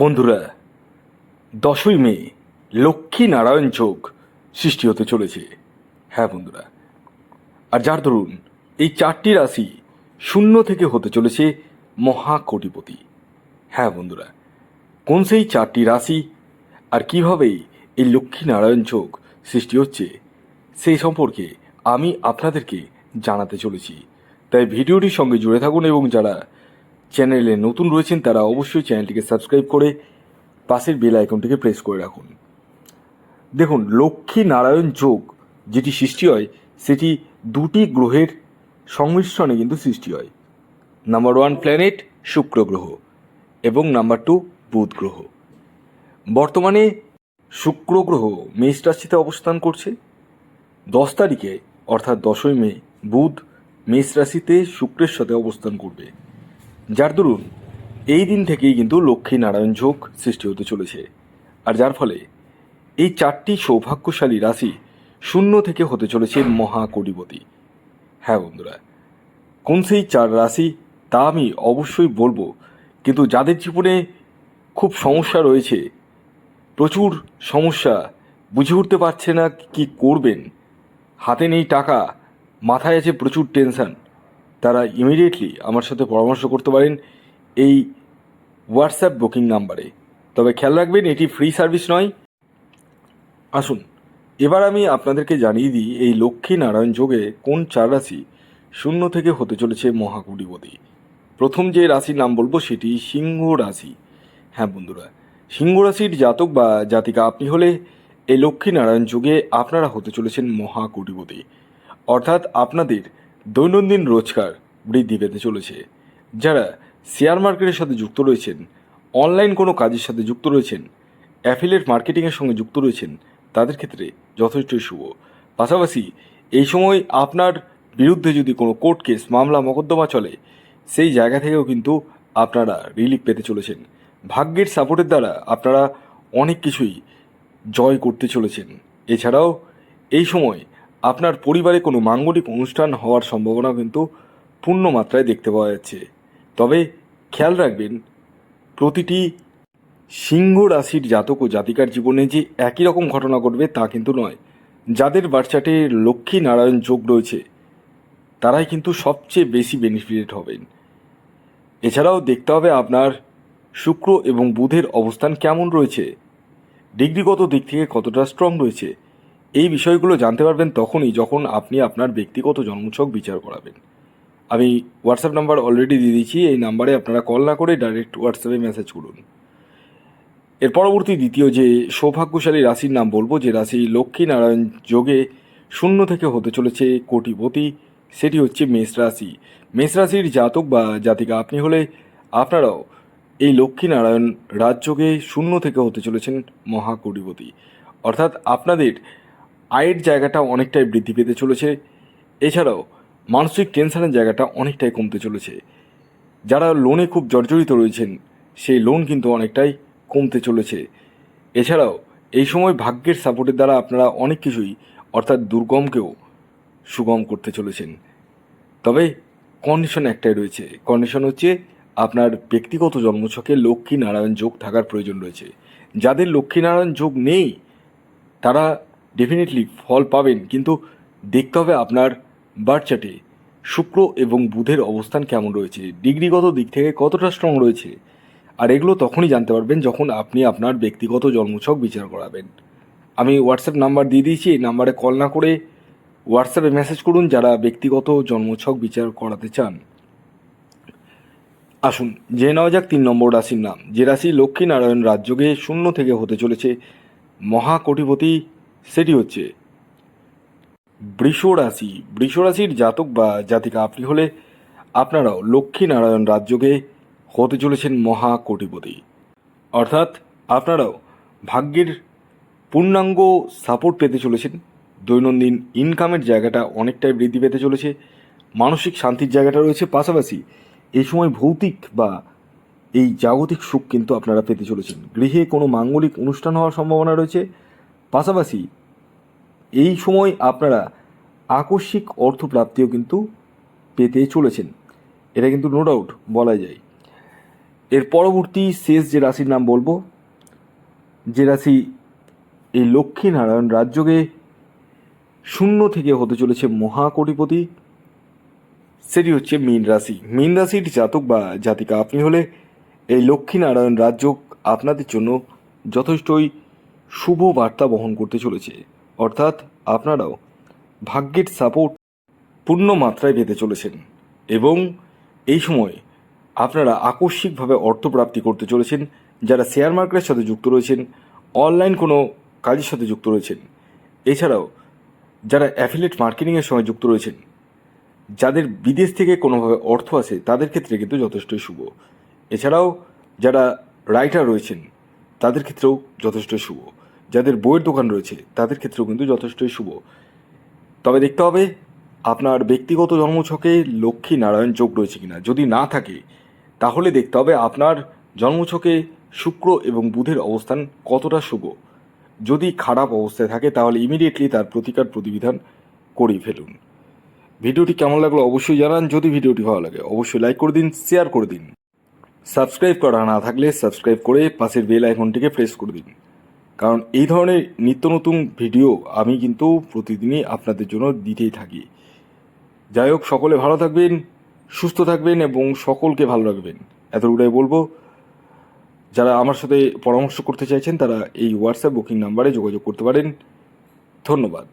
বন্ধুরা, দশই মে লক্ষ্মী নারায়ণ যোগ সৃষ্টি হতে চলেছে। হ্যাঁ বন্ধুরা, আর যার ধরুন এই চারটি রাশি শূন্য থেকে হতে চলেছে মহাকোটিপতি। হ্যাঁ বন্ধুরা, কোন সেই চারটি রাশি আর কীভাবে এই লক্ষ্মী নারায়ণ যোগ সৃষ্টি হচ্ছে সেই সম্পর্কে আমি আপনাদেরকে জানাতে চলেছি। তাই ভিডিওটির সঙ্গে জুড়ে থাকুন এবং যারা চ্যানেলে নতুন রয়েছেন তারা অবশ্যই চ্যানেলটিকে সাবস্ক্রাইব করে পাশের বেল আইকনটিকে প্রেস করে রাখুন। দেখুন, লক্ষ্মী নারায়ণ যোগ যেটি সৃষ্টি হয়, সেটি দুটি গ্রহের সংমিশ্রণে কিন্তু সৃষ্টি হয়। নাম্বার ওয়ান প্ল্যানেট শুক্র গ্রহ এবং নাম্বার টু বুধ গ্রহ। বর্তমানে শুক্র গ্রহ মেষ রাশিতে অবস্থান করছে। দশ তারিখে, অর্থাৎ দশই মে, বুধ মেষ রাশিতে শুক্রের সাথে অবস্থান করবে। যার দরুন এই দিন থেকেই কিন্তু লক্ষ্মী নারায়ণ যোগ সৃষ্টি হতে চলেছে। আর যার ফলে এই চারটি সৌভাগ্যশালী রাশি শূন্য থেকে হতে চলেছে মহাকোটিপতি। হ্যাঁ বন্ধুরা, কোন সেই চার রাশি তা আমি অবশ্যই বলব, কিন্তু যাদের জীবনে খুব সমস্যা রয়েছে, প্রচুর সমস্যা, বুঝে উঠতে পারছে না কি করবেন, হাতে নেই টাকা, মাথায় আছে প্রচুর টেনশন তারা ইমিডিয়েটলি আমার সাথে পরামর্শ করতে পারেন এই হোয়াটসঅ্যাপ বুকিং নাম্বারে তবে খেয়াল রাখবেন, এটি ফ্রি সার্ভিস নয়। আসুন, এবার আমি আপনাদেরকে জানিয়ে দিই এই লক্ষ্মী নারায়ণ যোগে কোন চার রাশি শূন্য থেকে হতে চলেছে মহাকুটিপতি। প্রথম যে রাশির নাম বলব সেটি সিংহ রাশি। হ্যাঁ বন্ধুরা, সিংহ রাশির জাতক বা জাতিকা আপনি হলে এই লক্ষ্মী নারায়ণ যুগে আপনারা হতে চলেছেন মহাকুটিপতি। অর্থাৎ আপনাদের দৈনন্দিন রোজগার বৃদ্ধি পেতে চলেছে। যারা শেয়ার মার্কেটের সাথে যুক্ত রয়েছেন, অনলাইন কোনো কাজের সাথে যুক্ত রয়েছেন, অ্যাফিলিয়েট মার্কেটিংয়ের সঙ্গে যুক্ত রয়েছেন, তাদের ক্ষেত্রে যথেষ্টই শুভ। পাশাপাশি এই সময় আপনার বিরুদ্ধে যদি কোনো কোর্ট কেস, মামলা, মোকদ্দমা চলে, সেই জায়গা থেকেও কিন্তু আপনারা রিলিফ পেতে চলেছেন। ভাগ্যের সাপোর্টের দ্বারা আপনারা অনেক কিছুই জয় করতে চলেছেন। এছাড়াও এই সময় আপনার পরিবারে কোনো মাঙ্গলিক অনুষ্ঠান হওয়ার সম্ভাবনা কিন্তু পূর্ণ মাত্রায় দেখতে পাওয়া যাচ্ছে। তবে খেয়াল রাখবেন, প্রতিটি সিংহ রাশির জাতক ও জাতিকার জীবনে যে একই রকম ঘটনা ঘটবে তা কিন্তু নয়। যাদের বাচ্চাটে লক্ষ্মী নারায়ণ যোগ রয়েছে, তারাই কিন্তু সবচেয়ে বেশি বেনিফিটেড হবেন। এছাড়াও দেখতে হবে আপনার শুক্র এবং বুধের অবস্থান কেমন রয়েছে। ডিগ্রিগত দিক থেকে কতটা স্ট্রং রয়েছে। এই বিষয়গুলো জানতে পারবেন তখনই যখন আপনি আপনার ব্যক্তিগত জন্মছক বিচার করাবেন। আমি হোয়াটসঅ্যাপ নাম্বার অলরেডি দিয়ে দিচ্ছি এই নাম্বারে আপনারা কল না করে ডাইরেক্ট হোয়াটসঅ্যাপে মেসেজ করুন। এর পরবর্তী দ্বিতীয় যে সৌভাগ্যশালী রাশির নাম বলব, যে রাশি লক্ষ্মী নারায়ণ যোগে শূন্য থেকে হতে চলেছে কোটিপতি, সেটি হচ্ছে মেষ রাশি। মেষ রাশির জাতক বা জাতিকা, আপনি হলে আপনারাও এই লক্ষ্মী নারায়ণ রাজযোগে শূন্য থেকে হতে চলেছেন মহাকোটিপতি। অর্থাৎ আপনাদের আয়ের জায়গাটা অনেকটাই বৃদ্ধি পেতে চলেছে। এছাড়াও মানসিক টেনশনের জায়গাটা অনেকটাই কমতে চলেছে। যারা লোনে খুব জর্জরিত রয়েছেন, সেই লোন কিন্তু অনেকটাই কমতে চলেছে। এছাড়াও এই সময় ভাগ্যের সাপোর্টের দ্বারা আপনারা অনেক কিছুই, অর্থাৎ দুর্গমকেও সুগম করতে চলেছেন। তবে কন্ডিশন একটাই রয়েছে। কন্ডিশন হচ্ছে আপনার ব্যক্তিগত জন্মছকে লক্ষ্মী নারায়ণ যোগ থাকার প্রয়োজন রয়েছে। যাদের লক্ষ্মী নারায়ণ যোগ নেই, তারা ডেফিনেটলি ফল পাবেন, কিন্তু দেখতে হবে আপনার বার্থ চার্টে শুক্র এবং বুধের অবস্থান কেমন রয়েছে, ডিগ্রিগত দিক থেকে কতটা স্ট্রং রয়েছে, আর এগুলো তখনই জানতে পারবেন যখন আপনি আপনার ব্যক্তিগত জন্মছক বিচার করাবেন। আমি হোয়াটসঅ্যাপ নাম্বার দিয়ে দিয়েছি, এই নাম্বারে কল না করে হোয়াটসঅ্যাপে মেসেজ করুন যারা ব্যক্তিগত জন্মছক বিচার করাতে চান। আসুন, জেনে নেওয়া যাক তিন নম্বর রাশির নাম। যে রাশি লক্ষ্মী নারায়ণ রাজযোগে শূন্য থেকে হতে চলেছে মহাকোটিপতি সেটি হচ্ছে বৃষ রাশি। রাশির জাতক বা জাতিকা আপনি হলে আপনারাও লক্ষ্মী নারায়ণ রাজযোগে হতে চলেছেন মহাকোটিপতি। অর্থাৎ আপনারাও ভাগ্যের পূর্ণাঙ্গ সাপোর্ট পেতে চলেছেন। দৈনন্দিন ইনকামের জায়গাটা অনেকটাই বৃদ্ধি পেতে চলেছে। মানসিক শান্তির জায়গাটা রয়েছে। পাশাপাশি এই সময় ভৌতিক বা এই জাগতিক সুখ কিন্তু আপনারা পেতে চলেছেন। গৃহে কোনো মাঙ্গলিক অনুষ্ঠান হওয়ার সম্ভাবনা রয়েছে। পাশাপাশি এই সময় আপনারা আকস্মিক অর্থপ্রাপ্তিও কিন্তু পেতে চলেছেন। এটা কিন্তু নো ডাউট বলা যায়। এর পরবর্তী শেষ যে রাশির নাম বলব, যে রাশি এই লক্ষ্মীনারায়ণ রাজ্যকে শূন্য থেকে হতে চলেছে মহাকোটিপতি, সেটি হচ্ছে মীন রাশি। মীন রাশির জাতক বা জাতিকা আপনি হলে এই লক্ষ্মীনারায়ণ রাজ্য আপনাদের জন্য যথেষ্টই শুভ বার্তা বহন করতে চলেছে। অর্থাৎ আপনারাও ভাগ্যের সাপোর্ট পূর্ণ মাত্রায় পেতে চলেছেন। এবং এই সময় আপনারা আকস্মিকভাবে অর্থপ্রাপ্তি করতে চলেছেন। যারা শেয়ার মার্কেটের সাথে যুক্ত রয়েছেন অনলাইন কোনো কাজের সাথে যুক্ত রয়েছেন, এছাড়াও যারা অ্যাফিলেট মার্কেটিংয়ের সঙ্গে যুক্ত রয়েছেন, যাদের বিদেশ থেকে কোনোভাবে অর্থ আসে, তাদের ক্ষেত্রে কিন্তু যথেষ্টই শুভ। এছাড়াও যারা রাইটার রয়েছেন, তাদের ক্ষেত্রেও যথেষ্ট শুভ। যাদের বইয়ের দোকান রয়েছে, তাদের ক্ষেত্রেও কিন্তু যথেষ্টই শুভ। তবে দেখতে হবে, আপনার ব্যক্তিগত জন্মছকে লক্ষ্মী নারায়ণ যোগ রয়েছে কিনা। যদি না থাকে, তাহলে দেখতে হবে আপনার জন্মছকে শুক্র এবং বুধের অবস্থান কতটা শুভ। যদি খারাপ অবস্থায় থাকে, তাহলে ইমিডিয়েটলি তার প্রতিকার প্রতিবিধান করে ফেলুন। ভিডিওটি কেমন লাগল অবশ্যই জানান। যদি ভিডিওটি ভালো লাগে, অবশ্যই লাইক করে দিন শেয়ার করে দিন। সাবস্ক্রাইব করা না থাকলে সাবস্ক্রাইব করে পাশের বেল আইকনটিকে প্রেস করে দিন। কারণ এই ধরনের নিত্য নতুন ভিডিও আমি কিন্তু প্রতিদিনই আপনাদের জন্য দিতেই থাকি। যাই হোক, সকলে ভালো থাকবেন, সুস্থ থাকবেন এবং সকলকে ভালো রাখবেন। এতটুকুটাই বলব। যারা আমার সাথে পরামর্শ করতে চাইছেন, তারা এই হোয়াটসঅ্যাপ বুকিং নাম্বারে যোগাযোগ করতে পারেন। ধন্যবাদ।